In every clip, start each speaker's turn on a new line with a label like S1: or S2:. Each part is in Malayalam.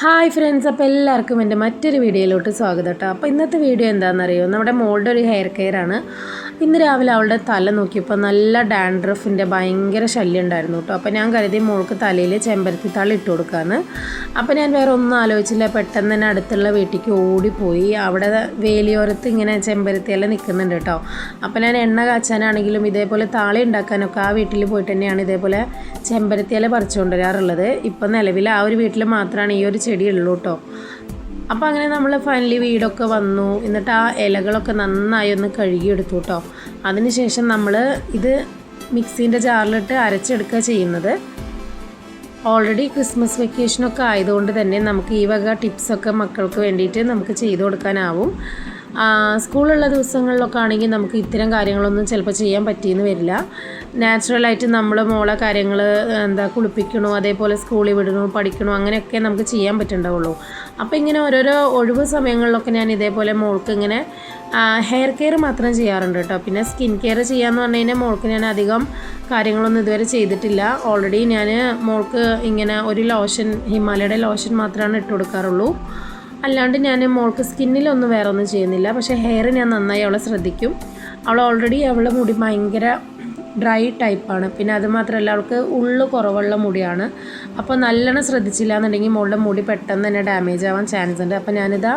S1: ഹായ് ഫ്രണ്ട്സ് അപ്പോൾ എല്ലാവർക്കും എന്റെ മറ്റൊരു വീഡിയോയിലോട്ട് സ്വാഗതം കേട്ടോ. അപ്പോൾ ഇന്നത്തെ വീഡിയോ എന്താണെന്നറിയോ? നമ്മുടെ മോളുടെ ഒരു ഹെയർ കെയർ ആണ്. ഇന്ന് രാവിലെ അവളുടെ തല നോക്കിയപ്പോൾ നല്ല ഡാൻഡ്രഫിന്റെ ഭയങ്കര ശല്യം ഉണ്ടായിരുന്നു കേട്ടോ. അപ്പോൾ ഞാൻ കരുതി മോൾക്ക് തലയിൽ ചെമ്പരത്തി തള ഇട്ട് കൊടുക്കാമെന്ന് അപ്പോൾ ഞാൻ വേറെ ഒന്നും ആലോചിച്ചില്ല. പെട്ടെന്ന് തന്നെ അടുത്തുള്ള വീട്ടിലേക്ക് ഓടിപ്പോയി. അവിടെ വേലിയോരത്ത് ഇങ്ങനെ ചെമ്പരത്തിയെല്ലാം നിൽക്കുന്നുണ്ട് കേട്ടോ. അപ്പോൾ ഞാൻ എണ്ണ കാച്ചാനാണെങ്കിലും ഇതേപോലെ താളി ഉണ്ടാക്കാനൊക്കെ ആ വീട്ടിൽ പോയിട്ട് തന്നെയാണ് ഇതേപോലെ ചെമ്പരത്തിയില പറിച്ചുകൊണ്ടുവരാറുള്ളത് ഇപ്പം നിലവിൽ ആ ഒരു വീട്ടിൽ മാത്രമാണ് ഈ ഒരു ചെടി ഉള്ളൂ കേട്ടോ. അപ്പോൾ അങ്ങനെ നമ്മൾ ഫൈനലി വീടൊക്കെ വന്നു. എന്നിട്ട് ആ ഇലകളൊക്കെ നന്നായി ഒന്ന് കഴുകിയെടുത്തു കേട്ടോ അതിനുശേഷം നമ്മൾ ഇത് മിക്സീന്റെ ജാറിലിട്ട് അരച്ചെടുക്കുക ചെയ്യുന്നത്. ഓൾറെഡി ക്രിസ്മസ് വെക്കേഷനൊക്കെ ആയതുകൊണ്ട് തന്നെ നമുക്ക് ഈ വക ടിപ്സൊക്കെ മക്കൾക്ക് വേണ്ടിയിട്ട് നമുക്ക് ചെയ്തു കൊടുക്കാനാവും. സ്കൂളുള്ള ദിവസങ്ങളിലൊക്കെ ആണെങ്കിൽ നമുക്ക് ഇത്തരം കാര്യങ്ങളൊന്നും ചിലപ്പോൾ ചെയ്യാൻ പറ്റിയെന്ന് വരില്ല. നാച്ചുറലായിട്ട് നമ്മൾ മോളെ കാര്യങ്ങൾ എന്താ കുളിപ്പിക്കണോ അതേപോലെ സ്കൂളിൽ വിടണോ പഠിക്കണോ അങ്ങനെയൊക്കെ നമുക്ക് ചെയ്യാൻ പറ്റുന്നുണ്ടാവുള്ളൂ അപ്പോൾ ഇങ്ങനെ ഓരോരോ ഒഴിവ് സമയങ്ങളിലൊക്കെ ഞാൻ ഇതേപോലെ മോൾക്ക് ഇങ്ങനെ ഹെയർ കെയർ മാത്രം ചെയ്യാറുണ്ട് കേട്ടോ. പിന്നെ സ്കിൻ കെയർ ചെയ്യാന്ന് പറഞ്ഞു കഴിഞ്ഞാൽ മോൾക്ക് ഞാൻ അധികം കാര്യങ്ങളൊന്നും ഇതുവരെ ചെയ്തിട്ടില്ല. ഓൾറെഡി ഞാൻ മോൾക്ക് ഇങ്ങനെ ഒരു ലോഷൻ ഹിമാലയുടെ ലോഷൻ മാത്രമാണ് ഇട്ട് കൊടുക്കാറുള്ളൂ. അല്ലാണ്ട് ഞാൻ മോൾക്ക് സ്കിന്നിലൊന്നും വേറെ ഒന്നും ചെയ്യുന്നില്ല. പക്ഷേ ഹെയർ ഞാൻ നന്നായി അവളെ ശ്രദ്ധിക്കും. അവൾ ഓൾറെഡി അവളുടെ മുടി ഭയങ്കര ഡ്രൈ ടൈപ്പാണ് പിന്നെ അത് മാത്രമല്ല അവൾക്ക് ഉള്ളു കുറവുള്ള മുടിയാണ്. അപ്പോൾ നല്ലോണം ശ്രദ്ധിച്ചില്ല എന്നുണ്ടെങ്കിൽ മോളുടെ മുടി പെട്ടെന്ന് തന്നെ ഡാമേജ് ആവാൻ ചാൻസ് ഉണ്ട്. അപ്പോൾ ഞാനിതാ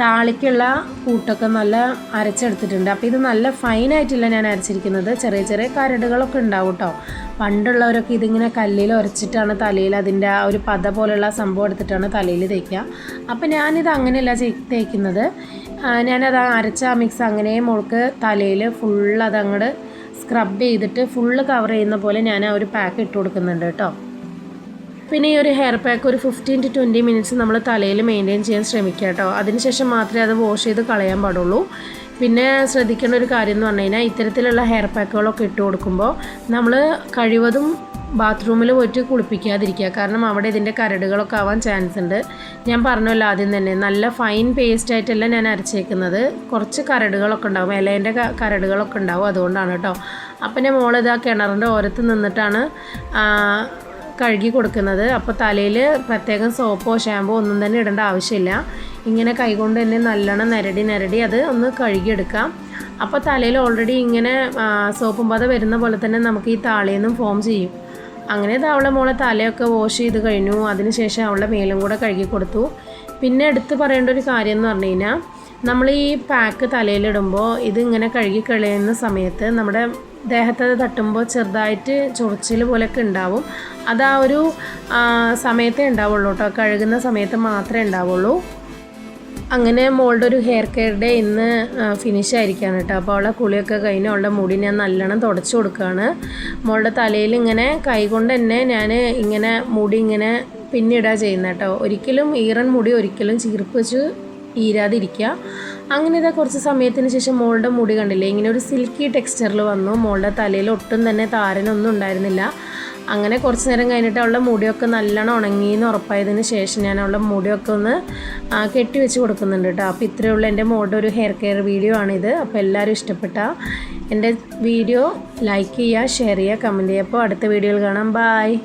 S1: താളിക്കുള്ള കൂട്ടൊക്കെ നല്ല അരച്ചെടുത്തിട്ടുണ്ട്. അപ്പോൾ ഇത് നല്ല ഫൈനായിട്ടില്ല ഞാൻ അരച്ചിരിക്കുന്നത്. ചെറിയ ചെറിയ കരടുകളൊക്കെ ഉണ്ടാവും കേട്ടോ പണ്ടുള്ളവരൊക്കെ ഇതിങ്ങനെ കല്ലിൽ ഉരച്ചിട്ടാണ് തലയിൽ അതിന്റെ ആ ഒരു പത പോലുള്ള സംഭവം എടുത്തിട്ടാണ് തലയിൽ തേക്കുക. അപ്പോൾ ഞാനിത് അങ്ങനെയല്ല തേക്കുന്നത്. ഞാനത് അരച്ച മിക്സ് അങ്ങനെ മോൾക്ക് തലയിൽ ഫുൾ അതങ്ങോട്ട് സ്ക്രബ് ചെയ്തിട്ട് ഫുള്ള് കവർ ചെയ്യുന്ന പോലെ ഞാൻ ആ ഒരു പാക്ക് ഇട്ട് കൊടുക്കുന്നുണ്ട് കേട്ടോ പിന്നെ ഈ ഒരു ഹെയർ പാക്ക് ഒരു ഫിഫ്റ്റീൻ ടു ട്വന്റി മിനിറ്റ്സ് നമ്മൾ തലയിൽ മെയിന്റെയിൻ ചെയ്യാൻ ശ്രമിക്കുക കേട്ടോ. അതിനുശേഷം മാത്രമേ അത് വാഷ് ചെയ്ത് കളയാൻ പാടുള്ളൂ. പിന്നെ ശ്രദ്ധിക്കേണ്ട ഒരു കാര്യം എന്ന് പറഞ്ഞു കഴിഞ്ഞാൽ ഇത്തരത്തിലുള്ള ഹെയർ പാക്കുകളൊക്കെ ഇട്ട് കൊടുക്കുമ്പോൾ നമ്മൾ കഴിവതും ബാത്റൂമിൽ പോയിട്ട് കുളിപ്പിക്കാതിരിക്കുക. കാരണം അവിടെ ഇതിന്റെ കരടുകളൊക്കെ ആവാൻ ചാൻസ് ഉണ്ട്. ഞാൻ പറഞ്ഞല്ലോ ആദ്യം തന്നെ നല്ല ഫൈൻ പേസ്റ്റ് ആയിട്ടല്ല ഞാൻ അരച്ചേക്കുന്നത്. കുറച്ച് കരടുകളൊക്കെ ഉണ്ടാവും ഇലേന്റെ കരടുകളൊക്കെ ഉണ്ടാവും അതുകൊണ്ടാണ് കേട്ടോ. അപ്പം ഞാൻ മോളിത് ആ കിണറിന്റെ ഓരത്ത് നിന്നിട്ടാണ് കഴുകി കൊടുക്കുന്നത് അപ്പോൾ തലയിൽ പ്രത്യേകം സോപ്പോ ഷാമ്പോ ഒന്നും തന്നെ ഇടേണ്ട ആവശ്യമില്ല. ഇങ്ങനെ കൈകൊണ്ട് തന്നെ നല്ലോണം നിരടി നിരടി അത് ഒന്ന് കഴുകിയെടുക്കാം. അപ്പോൾ തലയിൽ ഓൾറെഡി ഇങ്ങനെ സോപ്പും പത വരുന്ന പോലെ തന്നെ നമുക്ക് ഈ താളിയെന്നും ഫോം ചെയ്യും. അങ്ങനെ അവളെ മോളെ തലയൊക്കെ വാഷ് ചെയ്ത് കഴിഞ്ഞു. അതിനുശേഷം അവളുടെ മേലും കൂടെ കഴുകി കൊടുത്തു പിന്നെ എടുത്ത് പറയേണ്ട ഒരു കാര്യം എന്ന് പറഞ്ഞു കഴിഞ്ഞാൽ നമ്മൾ ഈ പാക്ക് തലയിലിടുമ്പോൾ ഇതിങ്ങനെ കഴുകി കളയുന്ന സമയത്ത് നമ്മുടെ ദേഹത്ത് തട്ടുമ്പോൾ ചെറുതായിട്ട് ചൊറിച്ചിൽ പോലെയൊക്കെ ഉണ്ടാവും. അത് ആ ഒരു സമയത്തേ ഉണ്ടാവുള്ളൂ കേട്ടോ കഴുകുന്ന സമയത്ത് മാത്രമേ ഉണ്ടാവുള്ളൂ. അങ്ങനെ മോളുടെ ഒരു ഹെയർ കെയർ ഡേ ഇന്ന് ഫിനിഷ് ആയിരിക്കുകയാണ് കേട്ടോ അപ്പോൾ അവളെ കുളിയൊക്കെ കഴിഞ്ഞ് അവളുടെ മുടി ഞാൻ നല്ലോണം തുടച്ചു കൊടുക്കുകയാണ് മോളുടെ തലയിൽ ഇങ്ങനെ കൈകൊണ്ട് തന്നെ ഞാൻ ഇങ്ങനെ മുടി ഇങ്ങനെ പിന്നിടുക ചെയ്യുന്നത് കേട്ടോ ഒരിക്കലും ഈറൻ മുടി ഒരിക്കലും ചീർപ്പിച്ച് ഈരാതിരിക്കുക. അങ്ങനെ ഇതാ കുറച്ച് സമയത്തിന് ശേഷം മോളുടെ മുടി കണ്ടില്ലേ ഇങ്ങനെ ഒരു സിൽക്കി ടെക്സ്ചറിൽ വന്നു. മോളുടെ തലയിൽ ഒട്ടും തന്നെ താരനൊന്നും ഉണ്ടായിരുന്നില്ല. അങ്ങനെ കുറച്ച് നേരം കഴിഞ്ഞിട്ട് അവളുടെ മുടിയൊക്കെ നല്ലോണം ഉണങ്ങി എന്ന് ഉറപ്പായതിന് ശേഷം ഞാൻ അവളുടെ മുടിയൊക്കെ ഒന്ന് കെട്ടി വെച്ച് കൊടുക്കുന്നുണ്ട് കേട്ടോ. അപ്പോൾ ഇത്രയേ ഉള്ളൂ എന്റെ മോളുടെ ഒരു ഹെയർ കെയർ വീഡിയോ ആണിത്. അപ്പോൾ എല്ലാവരും ഇഷ്ടപ്പെട്ട എന്റെ വീഡിയോ ലൈക്ക് ചെയ്യുക ഷെയർ ചെയ്യുക കമന്റ് ചെയ്യുക. അപ്പോൾ അടുത്ത വീഡിയോയിൽ കാണാം. ബായ്